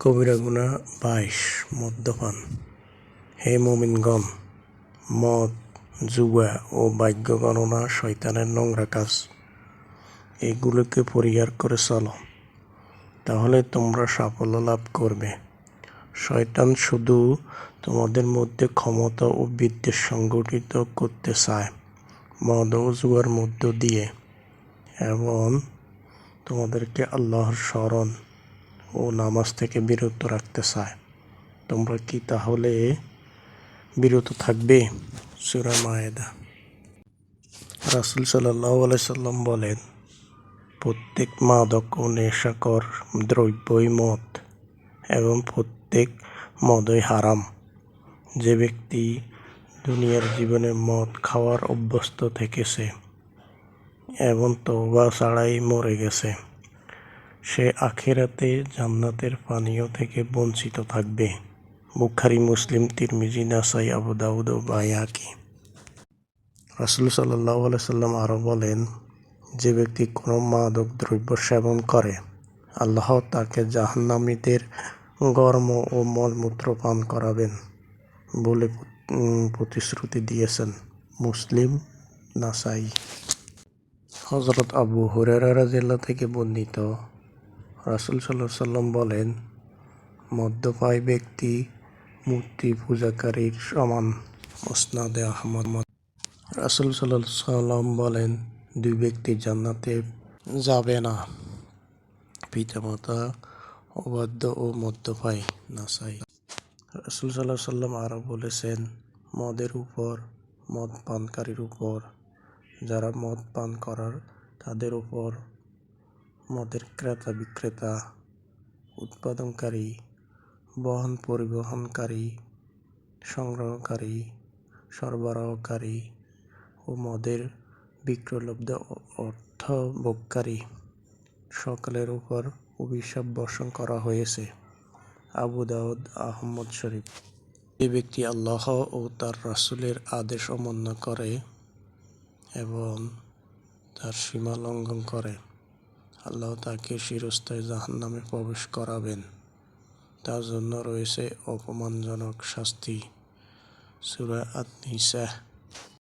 কবিরা গুনাহ বাইশ, মদ্যপান। হে মুমিনগণ, মদ, জুয়া ও ভাগ্য গণনা শয়তানের নোংরা কাজ। এগুলোকে পরিহার করে চলো, তাহলে তোমরা সাফল্য লাভ করবে। শয়তান শুধু তোমাদের মধ্যে ক্ষমতা ও বিদ্বেষ সংগঠিত করতে চায়, মদ ও জুয়ার মধ্য দিয়ে। এবং তোমাদেরকে আল্লাহর স্মরণ ও নামাজ থেকে বিরত রাখতে চায়। তোমরা কি তাহলে বিরত থাকবে? সুরা মায়েদা। রাসুল সাল্লাহ সাল্লাম বলেন, প্রত্যেক মাদক ও নেশাকর দ্রব্যই মদ এবং প্রত্যেক মদই হারাম। যে ব্যক্তি দুনিয়ার জীবনে মদ খাওয়ার অভ্যস্ত থেকেছে এবং তওবা ছাড়াই মরে গেছে সে আখেরাতে জান্নাতের পানীয় থেকে বঞ্চিত থাকবে। বুখারি, মুসলিম, তিরমিজি, নাসাই, আবু দাউদ বায়াকি। রাসুল সাল্লাহ সাল্লাম আরও বলেন, যে ব্যক্তি কোনো মাদক দ্রব্য সেবন করে, আল্লাহ তাকে জাহান্নামীদের গর্ম ও মলমূত্র পান করাবেন। বলে প্রতিশ্রুতি দিয়েছেন মুসলিম, নাসাই। হজরত আবু হুরেরা জেলা থেকে বর্ণিত রাসুল সাল্লাহ সাল্লাম বলেন মদ্যপায় ব্যক্তি মূর্তি পূজাকারীর সমান মুসনাদে আহমদ। রাসুল সাল্লাহ সাল্লাম বলেন, দুই ব্যক্তি জান্নাতে যাবে না। পিতামাতা অবাধ্য ও মদ্যপায় নাসাই। রাসুল সাল্লাহ সাল্লাম আরও বলেছেন, মদের উপর, মদ পানকারীর উপর, যারা মদ পান করার তাদের উপর মদের ক্রেতা, বিক্রেতা, উৎপাদনকারী, বহন পরিবহনকারী, সংগ্রহকারী, সরবরাহকারী ও মদের বিক্রয়লব্ধ অর্থ ভোগকারী সকলের উপর অভিশাপ বর্ষণ করা হয়েছে। আবু দাউদ আহমদ শরীফ। যে ব্যক্তি আল্লাহ ও তার রাসূলের আদেশ অমান্য করে এবং তার সীমা লঙ্ঘন করে। আল্লাহ তাকে শিরস্তায় জাহান নামে প্রবেশ করাবেন। তার জন্য রয়েছে অপমানজনক শাস্তি। সুরা আত্মিসাহ